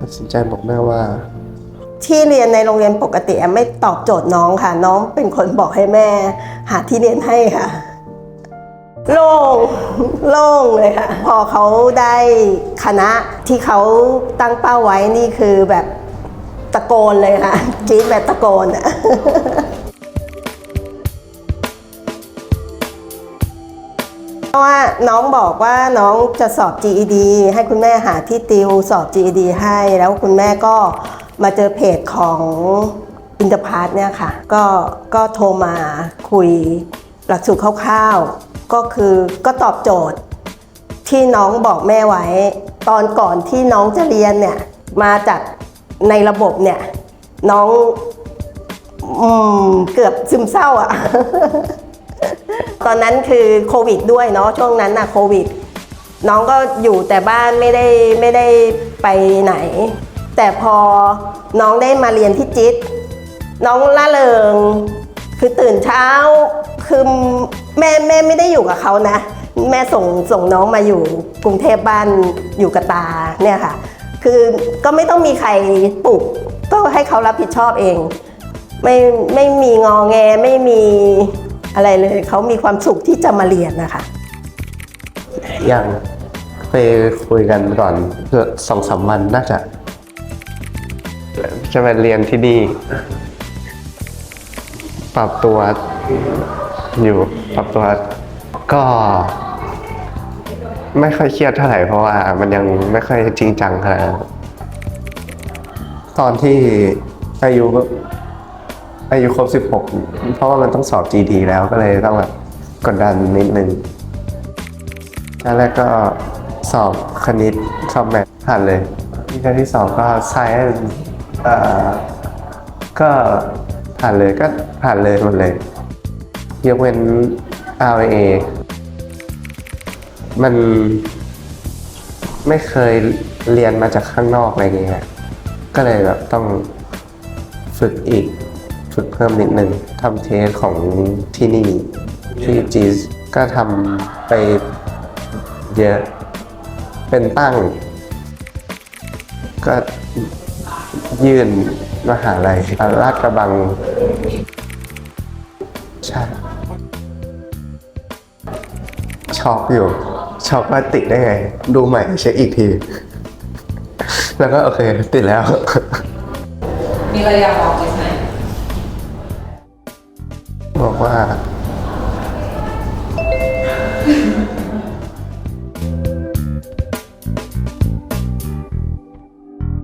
ตัดสินใจบอกแม่ว่า ที่เรียนในโรงเรียนปกติไม่ตอบโจทย์น้องค่ะ น้องเป็นคนบอกให้แม่ หาที่เรียนให้ค่ะ โล่งโล่งเลยค่ะ พอเขาได้คณะที่เขาตั้งเป้าไว้นี่คือแบบตะโกนเลยค่ะกรี๊ดแบบตะโกนอะ ราะว่าน้องบอกว่าน้องจะสอบ GED ให้คุณแม่หาที่ติวสอบ GED ให้ แล้วคุณแม่ก็มาเจอเพจของอินเตอร์พาร์เนี่ยค่ะ ก็ก็โทรมาคุยหลักสูตรคร่าวๆ ก็คือก็ตอบโจทย์ที่น้องบอกแม่ไว้ ตอนก่อนที่น้องจะเรียนเนี่ยมาจากในระบบเนี่ยน้องอเกือบซึมเศร้าอะ ตอนนั้นคือโควิดด้วยเนาะช่วงนั้นน่ะโควิด น้องก็อยู่แต่บ้านไม่ได้ไม่ได้ไปไหน แต่พอน้องได้มาเรียนที่จิต น้องล่าเริง คือตื่นเช้าคือแม่แม่ไม่ได้อยู่กับเขานะ แม่ส่งส่งน้องมาอยู่กรุงเทพบ้านอยู่กับตาเนี่ยค่ะ คือก็ไม่ต้องมีใครปลุกก็ให้เขารับผิดชอบเอง ไม่ไม่มีงอแงไม่มี อะไรเลยเขามีความสุขที่จะมาเรียนนะคะยังเคยคุยกันก่อนสองสามวันน่าจะจะมาเรียนที่นี่ ปรับตัวอยู่ปรับตัวก็ไม่ค่อยเครียดเท่าไหร่เพราะว่ามันยังไม่ค่อยจริงจังขนาดตอนที่อายุ อายุครบสิบหกเพราะว่ามันต้องสอบ GD แล้วก็เลยต้องแบบกดดันนิดนึงตอนแรกก็สอบคณิตสอบแมทผ่านเลยวิชาที่สองก็ science เอ่อก็ผ่านเลยก็ผ่านเลยหมดเลย ยกเว้น RA มันไม่เคยเรียนมาจากข้างนอกอะไรเงี้ย ก็เลยแบบต้องฝึกอีก ฝึกเพิ่มนิดนึงทำเทสของที่นี่ที่จีสก็ทำไปเยอะเป็นตั้ง ก็ยื่นมหาลัยลาดกระบัง ใช่ช็อกอยู่ช็อกว่าติดได้ไง ดูใหม่เช็คอีกที แล้วก็โอเค ติดแล้ว มีอะไรอยากบอกจิสไหม บอกว่า